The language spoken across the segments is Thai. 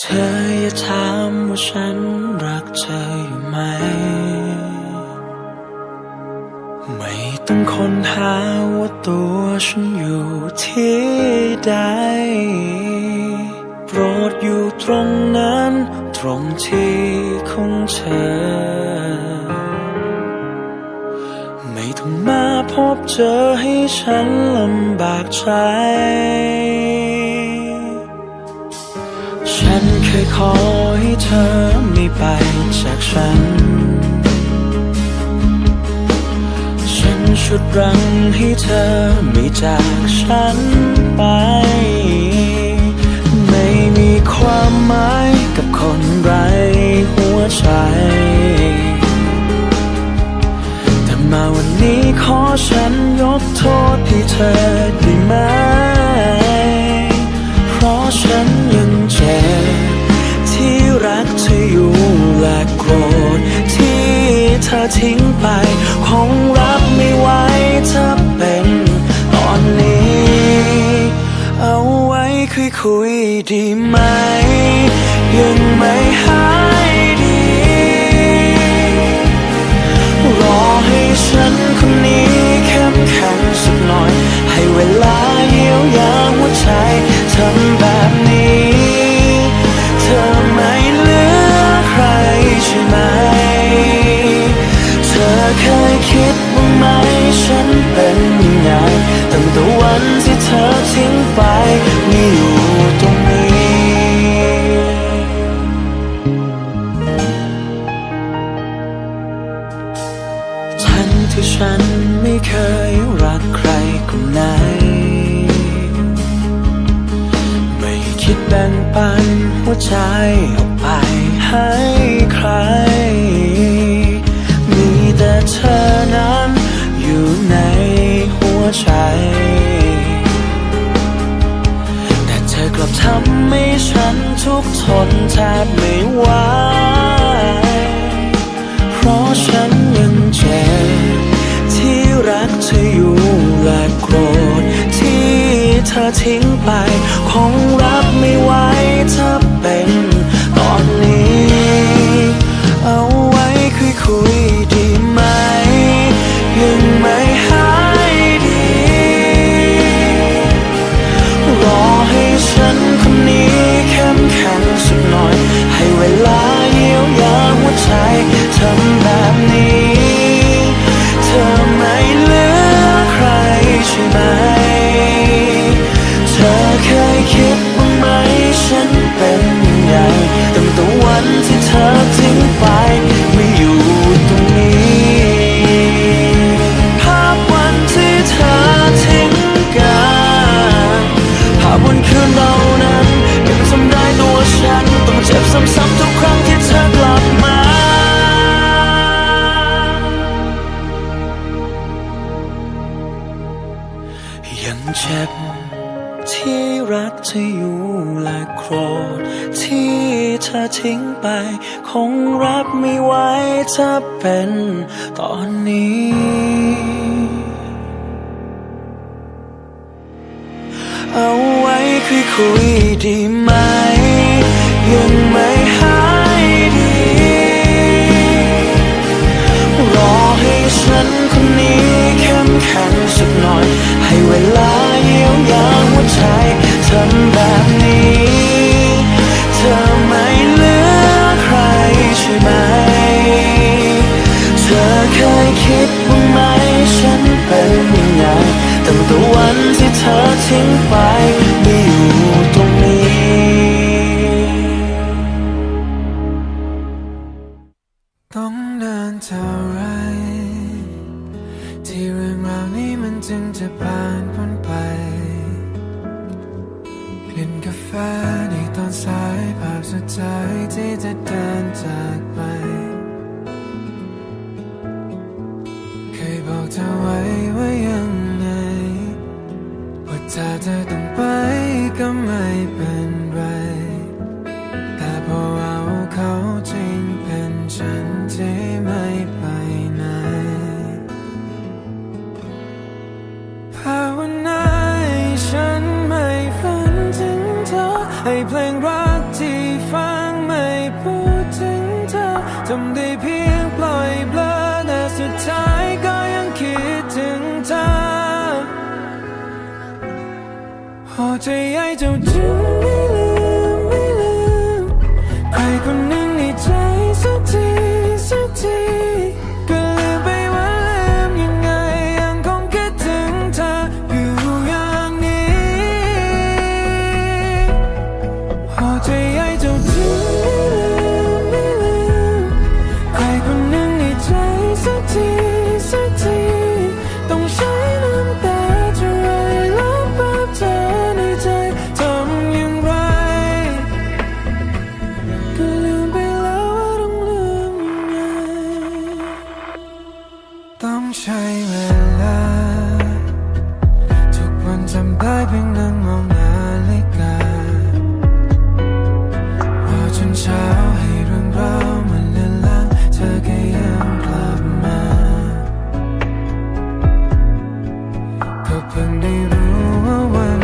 เธออย่าถามว่าฉันรักเธออยู่ไหม ไม่ต้องค้นหาว่าตัวฉันอยู่ที่ใด โปรดอยู่ตรงนั้น ตรงที่ของเธอ ไม่ต้องมาพบเจอให้ฉันลำบากใจ ขอให้เธอไม่ไปจากฉัน ฉันชุดรังให้เธอไม่จากฉันไป ไม่มีความหมายกับคนไร้หัวใจ แต่มาวันนี้ขอฉันยกโทษให้เธอได้ไหม คุยดีไหม ยังไม่หายดี รอให้ฉันคนนี้เข้มแข็งสักหน่อย ให้เวลาเยียวยาหัวใจทำแบบ ถ้าเป็นตอนนี้ เอาไว้คุยคุยดีไหม ยังไม่หายดี รอให้ฉันคนนี้เข้มแข็งสักหน่อย ให้เวลาเยียวยาหัวใจทำแบบนี้ เคยคิดบ้างไหมฉันเป็นยังไงตั้งแต่วันที่เธอทิ้งไป บอกเธอไว้ว่ายังไงว่าถ้าเธอต้อง 最爱就只。我陪你路弯弯。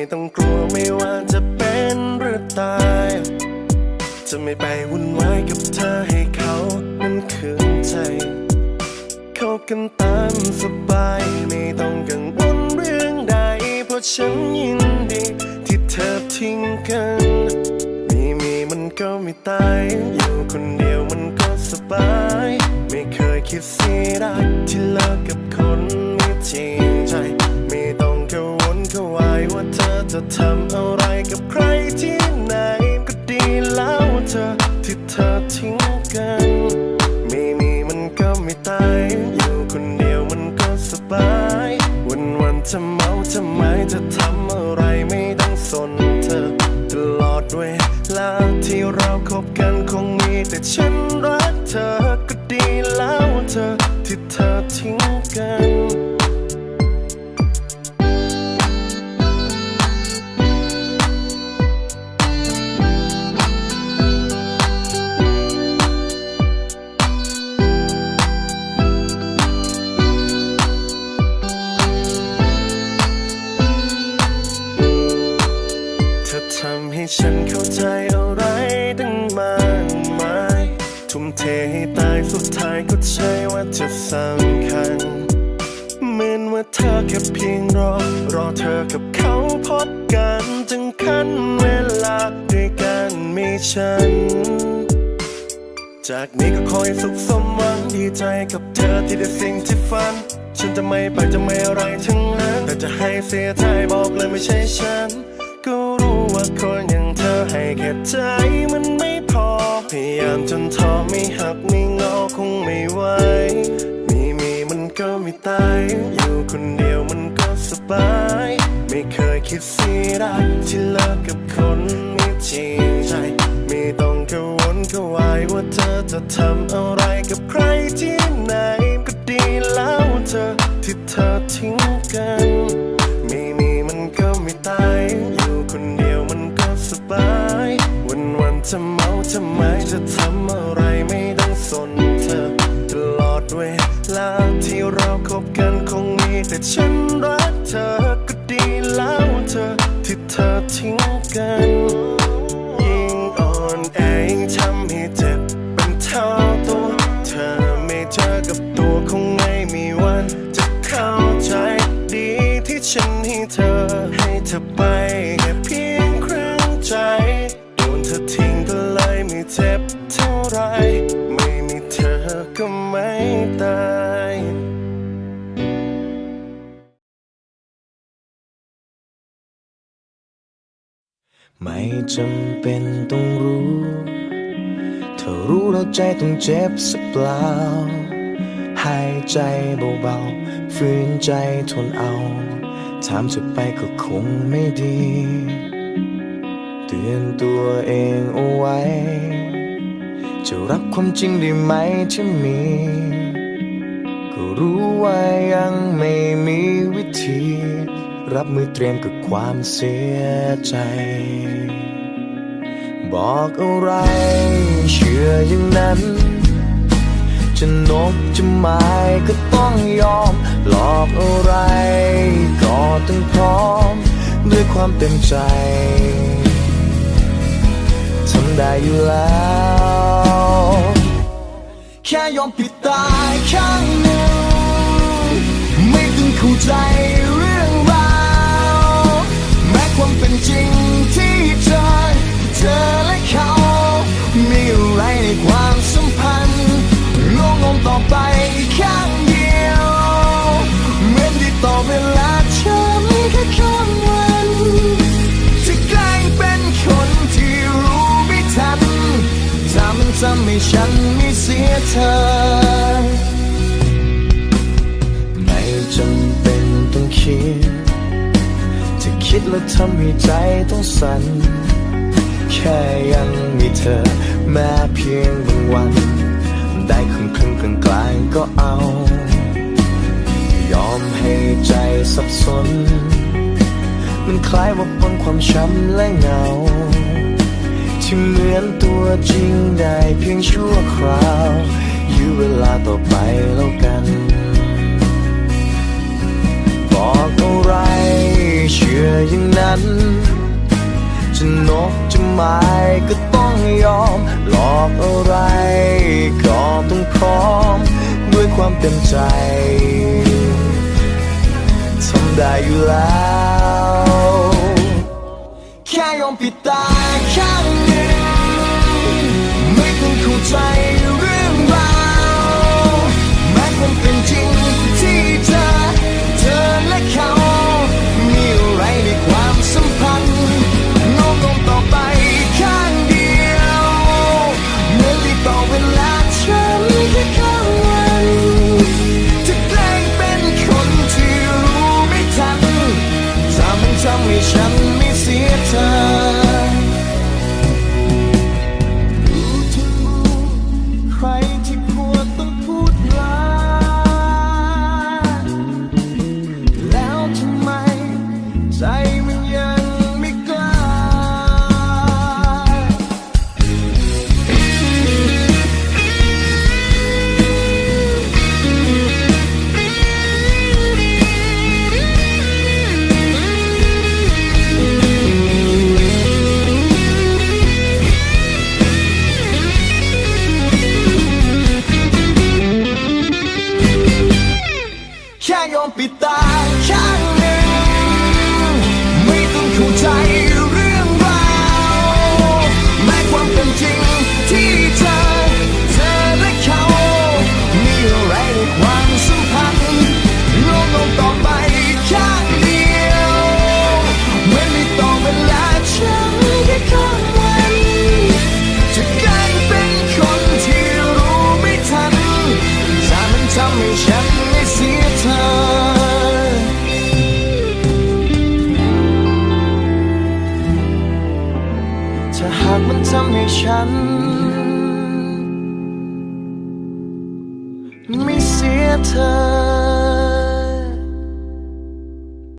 ไม่ต้องกลัวไม่ว่าจะเป็นหรือตาย จะไม่ไปวุ่นวายกับเธอให้เขานั้นคืนใจคบกันตามสบาย ไม่ต้องกังวลเรื่องใด เพราะฉันยินดี ที่เธอทิ้งกัน มีมีมันก็ไม่ตาย อยู่คนเดียวมันก็สบาย ไม่เคยคิดเสียดายที่เลิกกับคนไม่จริงใจ จะทำอะไรกับใครที่ไหน ก็ดีแล้วเธอที่เธอทิ้งกัน ไม่มีมันก็ไม่ตาย อยู่คนเดียวมันก็สบาย วันวันจะเมาจะไมจะทำอะไรไม่ต้องสนเธอ ตลอดเวลาที่เราคบกันคงมีแต่ฉันรักเธอก็ดีแล้วเธอที่เธอทิ้งกัน ฉัน จากนี้ก็คอยสุขสมหวังดีใจกับเธอที่ได้สิ่งที่ฝัน ฉันจะไม่ไปจะไม่อะไรทั้งนั้น แต่จะให้เสียใจบอกเลยไม่ใช่ฉัน ก็รู้ว่าคนอย่างเธอให้แค่ใจมันไม่พอ พยายามจนท้อไม่หักไม่งอคงไม่ไหวมีมีมันก็ไม่ตายอยู่คนเดียวมันก็สบายไม่เคยคิดเสียดายที่เลิกกับคนไม่จริงใจ กังวายว่าเธอจะทำอะไรกับใครที่ไหนก็ดีแล้วเธอที่เธอทิ้งกัน ไม่มีมันก็ไม่ตาย อยู่คนเดียวมันก็สบาย วันวันจะเมาจะไมจะทำอะไรไม่ต้องสนเธอ ตลอดเวลาที่เราคบกันคงมีแต่ฉันรักเธอก็ดีแล้วเธอที่เธอทิ้งกัน ทำให้เจ็บเป็นเท่าตัว เธอไม่เจอกับตัวคงไม่มีวัน จะเข้าใจดีที่ฉันให้เธอ ให้เธอไปแค่เพียงครึ่งใจโดนเธอทิ้งก็เลยไม่เจ็บเท่าไร ไม่มีเธอก็ไม่ตายไม่จำเป็นต้อง รู้เรู้แล้วใจต้องเจ็บสักเปล่า หายใจเบาๆฝืนใจทนเอา ถามเธอไปก็คงไม่ดี เตือนตัวเองเอาไว้ จะรับความจริงได้ไหมที่มี ก็รู้ว่ายังไม่มีวิธี รับมือเตรียมกับความเสียใจ บอกอะไร เชื่ออย่างนั้น จะนกจะไม้ก็ต้องยอม หลอกอะไร ก็ต้องพร้อม ด้วยความเต็มใจทำได้อยู่แล้ว แค่ยอมปิดตายข้างหนึ่งไม่ต้องเข้าใจเรื่องราว แม้ความเป็นจริงที่เธอ เธอและเขา มีอะไรในความสัมพันธ์งงงต่อไปข้างเดียวเหมือนที่ต่อเวลาฉันแค่ข้ามวันจะกลายเป็นคนที่รู้ไม่ทันถ้ามันทำให้ฉันไม่เสียเธอ ไม่จำเป็นต้องคิดจะคิดแล้วทำให้ใจต้องสั่น ค่ยังมีเธอ แม้เพียงบางวัน ได้ครึ่งครึ่งกลางกลางๆก็เอา ยอมให้ใจสับสน มันคล้ายว่าปนความช้ำและเหงา ที่เหมือนตัวจริงได้เพียงชั่วคราวอยู่เวลาต่อไปแล้วกันบอกอะไรเชื่ออย่างนั้น จะนกจะไม้ก็ต้องยอม หลอกอะไรก็ต้องพร้อม ด้วยความเต็มใจทำได้อยู่แล้ว แค่ยอมปิดตาข้างหนึ่งไม่ต้องเข้าใจ